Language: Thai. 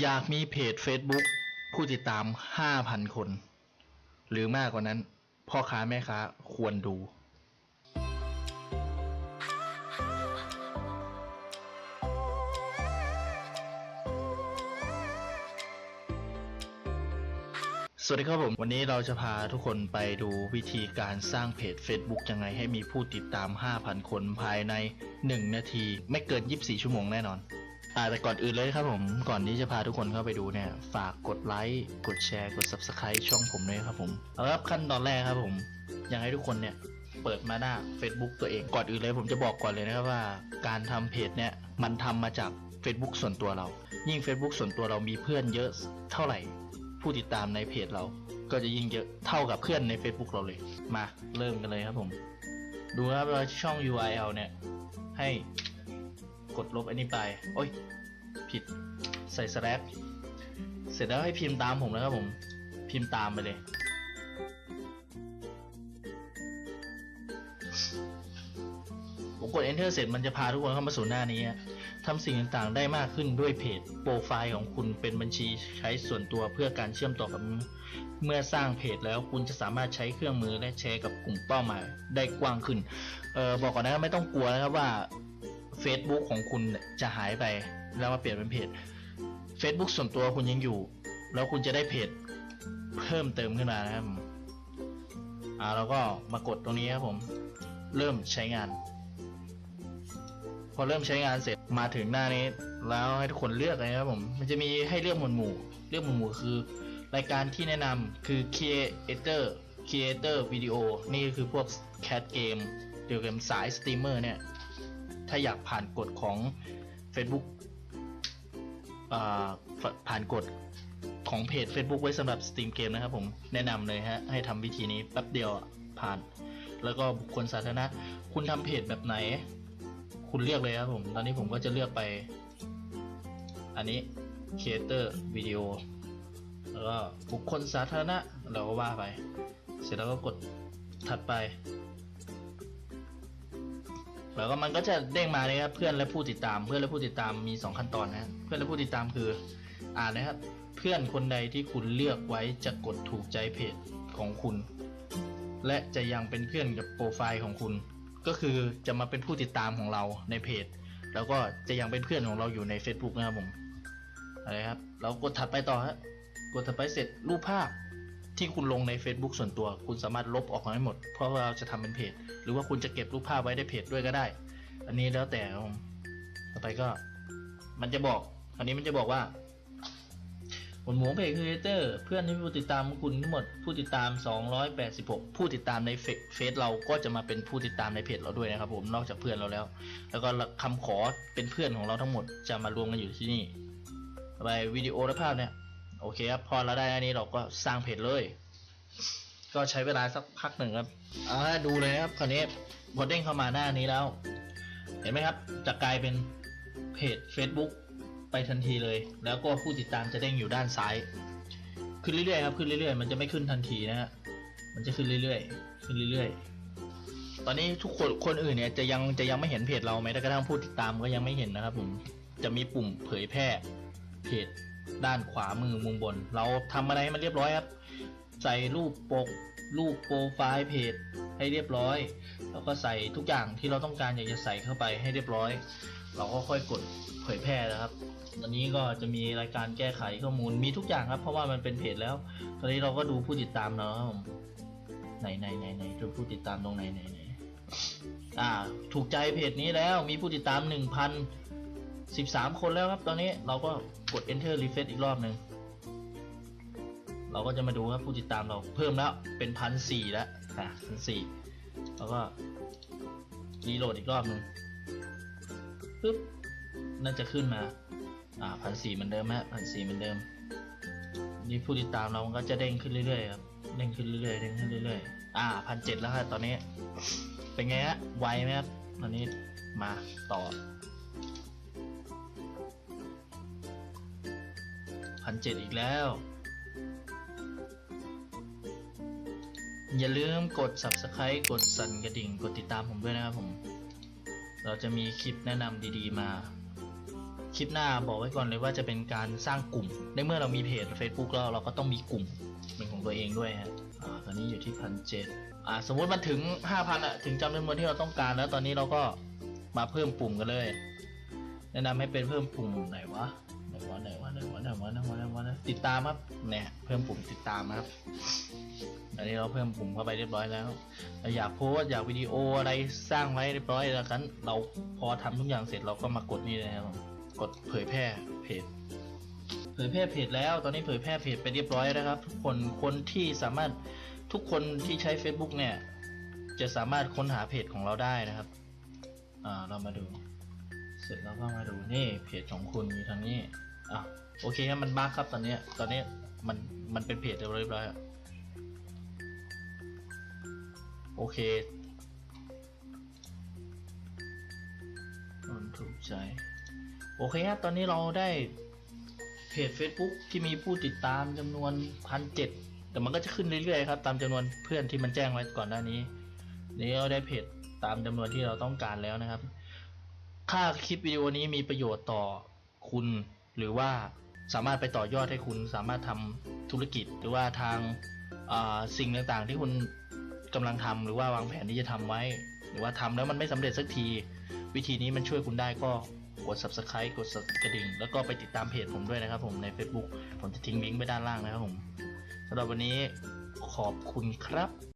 อยากมีเพจ Facebook ผู้ติดตาม 5,000 คน หรือมากกว่านั้น พ่อค้าแม่ค้าควรดู สวัสดีครับผม วันนี้เราจะพาทุกคนไปดูวิธีการสร้างเพจ Facebook ยังไงให้มีผู้ติดตาม 5,000 คนภายใน 1 นาที ไม่เกิน 24 ชั่วโมงแน่นอน อ่าแต่ก่อนอื่นเลยครับผม ก่อนที่จะพาทุกคนเข้าไปดูเนี่ย ฝากกดไลค์ กดแชร์ กด Subscribe ช่องผมด้วยครับผมเอาละครับขั้นตอนแรกครับผม อยากให้ทุกคนเนี่ย เปิดมาหน้า Facebook ตัวเอง ก่อนอื่นเลยผมจะบอกก่อนเลยนะครับว่า การทำเพจเนี่ย มันทำมาจาก Facebook ส่วนตัวเรา ยิ่ง Facebook ส่วนตัวเรามีเพื่อนเยอะเท่าไหร่ ผู้ติดตามในเพจเรา ก็จะยิ่งเยอะเท่ากับเพื่อนใน Facebook เราเลย มาเริ่มกันเลยครับผม ดูนะครับว่าช่อง URL เนี่ย ให้ กดลบอันนี้ไป โอ้ย ผิด ใส่ slash เสร็จแล้วให้พิมพ์ตามผมนะครับผม พิมพ์ตามไปเลย ผมกด enter เสร็จมันจะพาทุกคนเข้ามาสู่หน้านี้ทำสิ่งต่างๆได้มากขึ้นด้วยเพจโปรไฟล์ของคุณเป็นบัญชีใช้ส่วนตัวเพื่อการเชื่อมต่อกับเมื่อสร้างเพจแล้วคุณจะสามารถใช้เครื่องมือและแชร์กับกลุ่มเป้าหมายได้กว้างขึ้น เออบอกก่อนนะไม่ต้องกลัวนะครับว่า Facebook ของคุณจะหายไปแล้วมาเปลี่ยนเป็นเพจ Facebook ส่วนตัวคุณยังอยู่ แล้วคุณจะได้เพจเพิ่มเติมขึ้นมานะครับผมอ่าแล้วก็มากดตรงนี้ครับผม เริ่มใช้งาน พอเริ่มใช้งานเสร็จมาถึงหน้านี้ แล้วให้ทุกคนเลือกเลยนะครับผม มันจะมีให้เลือกหมวดหมู่ เลือกหมวดหมู่คือ รายการที่แนะนำคือ Creator Creator Video นี่คือพวก Cat Game เกี่ยวกับสายสตรีมเมอร์เนี่ย ถ้าอยากผ่านกฎของ Facebook ผ่านกฎของเพจ Facebook ไว้สำหรับสตรีมเกมนะครับผมแนะนำเลยฮะ ให้ทำวิธีนี้แป๊บเดียวผ่าน แล้วก็บุคคลสาธารณะ คุณทำเพจแบบไหน คุณเลือกเลยครับผม ตอนนี้ผมก็จะเลือกไป อันนี้ Creator Video แล้วก็บุคคลสาธารณะ เราก็ว่าไป เสร็จแล้วก็กดถัดไป แล้วก็มันก็จะเด้งมาเลยครับเพื่อนและผู้ติดตาม เพื่อนและผู้ติดตามมี 2 ขั้นตอนนะเพื่อนและผู้ติดตามคือ อ่านนะครับ เพื่อนคนใดที่คุณเลือกไว้จะกดถูกใจเพจของคุณ และจะยังเป็นเพื่อนกับโปรไฟล์ของคุณ ก็คือจะมาเป็นผู้ติดตามของเราในเพจ แล้วก็จะยังเป็นเพื่อนของเราอยู่ใน Facebook นะครับผมอะไรครับเรากดถัดไปต่อฮะกดถัดไปเสร็จรูปภาพ ที่คุณลงใน Facebook ส่วนตัว คุณสามารถลบออกมาให้หมด เพราะว่าเราจะทำเป็นเพจ หรือว่าคุณจะเก็บรูปภาพไว้ในเพจด้วยก็ได้ อันนี้แล้วแต่ต่อไปก็ มันจะบอก อันนี้มันจะบอกว่าผลหมูเพจครีเอเตอร์เพื่อนที่ผู้ติดตามคุณทั้งหมดผู้ติดตาม 286 ผู้ติดตามในเฟซเฟซเราก็จะมาเป็นผู้ติดตามในเพจเราด้วยนะครับผมนอกจากเพื่อนเราแล้ว แล้วก็คำขอเป็นเพื่อนของเราทั้งหมดจะมารวมกันอยู่ที่นี่ไปวิดีโอและภาพเนี่ย โอเคครับ พอเราได้อันนี้เราก็สร้างเพจเลย ก็ใช้เวลาสักพักหนึ่งครับอ่าดูเลยครับคราวนี้พอเด้งเข้ามาหน้านี้แล้ว เห็นไหมครับ จะกลายเป็นเพจ Facebook ไปทันทีเลย แล้วก็ผู้ติดตามจะเด้งอยู่ด้านซ้าย ขึ้นเรื่อยๆครับ ขึ้นเรื่อยๆ มันจะไม่ขึ้นทันทีนะฮะ มันจะขึ้นเรื่อยๆ ขึ้นเรื่อยๆ ตอนนี้ทุกคนคนอื่นเนี่ยจะยังจะยังไม่เห็นเพจเราไหมแต่กระทั่งผู้ติดตามก็ยังไม่เห็นนะครับผม จะมีปุ่มเผยแพร่เพจ ด้านขวามือมุมบน เราทำอะไรให้มันเรียบร้อยครับ ใส่รูปปก รูปโปรไฟล์เพจให้เรียบร้อย แล้วก็ใส่ทุกอย่างที่เราต้องการอยากจะใส่เข้าไปให้เรียบร้อย เราก็ค่อยกดเผยแพร่นะครับตอนนี้ก็จะมีรายการแก้ไขข้อมูลมีทุกอย่างครับ เพราะว่ามันเป็นเพจแล้ว ตอนนี้เราก็ดูผู้ติดตามเราครับไหนไหนไหนไหนดูผู้ติดตามตรงไหนไหนไหนอ่า ถูกใจเพจนี้แล้วมีผู้ติดตามหนึ่งพัน สิบสามคนแล้วครับ ตอนนี้เราก็กด enter refresh อีกรอบหนึ่งเราก็จะมาดูครับผู้ติดตามเราเพิ่มแล้วเป็นพันสี่แล้วอะพันสี่แล้วก็รีโหลดอีกรอบหนึ่งปึ๊บน่าจะขึ้นมาอ่าพันสี่เหมือนเดิมฮะพันสี่เหมือนเดิม นี่ผู้ติดตามเราก็จะเด้งขึ้นเรื่อยๆครับเด้งขึ้นเรื่อยๆเด้งขึ้นเรื่อยๆอ่าพันเจ็ดแล้วครับตอนนี้ เป็นไงฮะไวไหมครับตอนนี้มาต่อ พันเจ็ดอีกแล้ว อย่าลืมกด subscribe กดสั่นกระดิ่ง กดติดตามผมด้วยนะครับผม เราจะมีคลิปแนะนำดีๆมา คลิปหน้าบอกไว้ก่อนเลยว่าจะเป็นการสร้างกลุ่ม ในเมื่อเรามีเพจ Facebook แล้วเราก็ต้องมีกลุ่มเป็นของตัวเองด้วยฮะอ่าตอนนี้อยู่ที่พันเจ็ดอ่า สมมติมันถึงห้าพันอะถึงจำนวนที่เราต้องการแล้วตอนนี้เราก็มาเพิ่มปุ่มกันเลย แนะนำให้เป็นเพิ่มปุ่มไหนวะไหนวะไหนวะ ไหนวะไหนะวนนะติดตามครับเนี่ยเพิ่มปุ่มติดตามครับอันนี้เราเพิ่มปุ่มเข้าไปเรียบร้อยแล้วเราอยากโพสต์อยากวิดีโออะไรสร้างไว้เรียบร้อยแล้วกันเราพอทำทุกอย่างเสร็จเราก็มากดนี่เลยครับกดเผยแพร่เพจเผยแพร่เพจแล้ว ตอนนี้เผยแพร่เพจไปเรียบร้อยแล้วครับ ทุกคนคนที่สามารถทุกคนที่ใช้ Facebook เนี่ย จะสามารถค้นหาเพจของเราได้นะครับอ่าเรามาดู เสร็จแล้วก็มาดูนี่เพจของคุณมีทางนี้ อะโอเคครับมันบั๊กครับตอนนี้ตอนนี้มันมันเป็นเพจเรียบร้อยโอเคนถูกใจ โอเคครับตอนนี้เราได้เพจ Facebook ที่มีผู้ติดตามจำนวนพันเจ็ดแต่มันก็จะขึ้นเรื่อยๆครับ ตามจำนวนเพื่อนที่มันแจ้งไว้ก่อนหน้านี้ นี่เราได้เพจตามจำนวนที่เราต้องการแล้วนะครับถ้าคลิปวิดีโอนี้มีประโยชน์ต่อคุณ หรือว่าสามารถไปต่อยอดให้คุณสามารถทำธุรกิจ หรือว่าทางสิ่งต่างๆ ที่คุณกำลังทำหรือว่าวางแผนที่จะทำไว้ หรือว่าทำแล้วมันไม่สำเร็จสักที วิธีนี้มันช่วยคุณได้ก็กด subscribe กดกระดิ่ง แล้วก็ไปติดตามเพจผมด้วยนะครับผมใน Facebook ผมจะทิ้งลิงก์ไว้ด้านล่างนะครับผมสำหรับวันนี้ขอบคุณครับ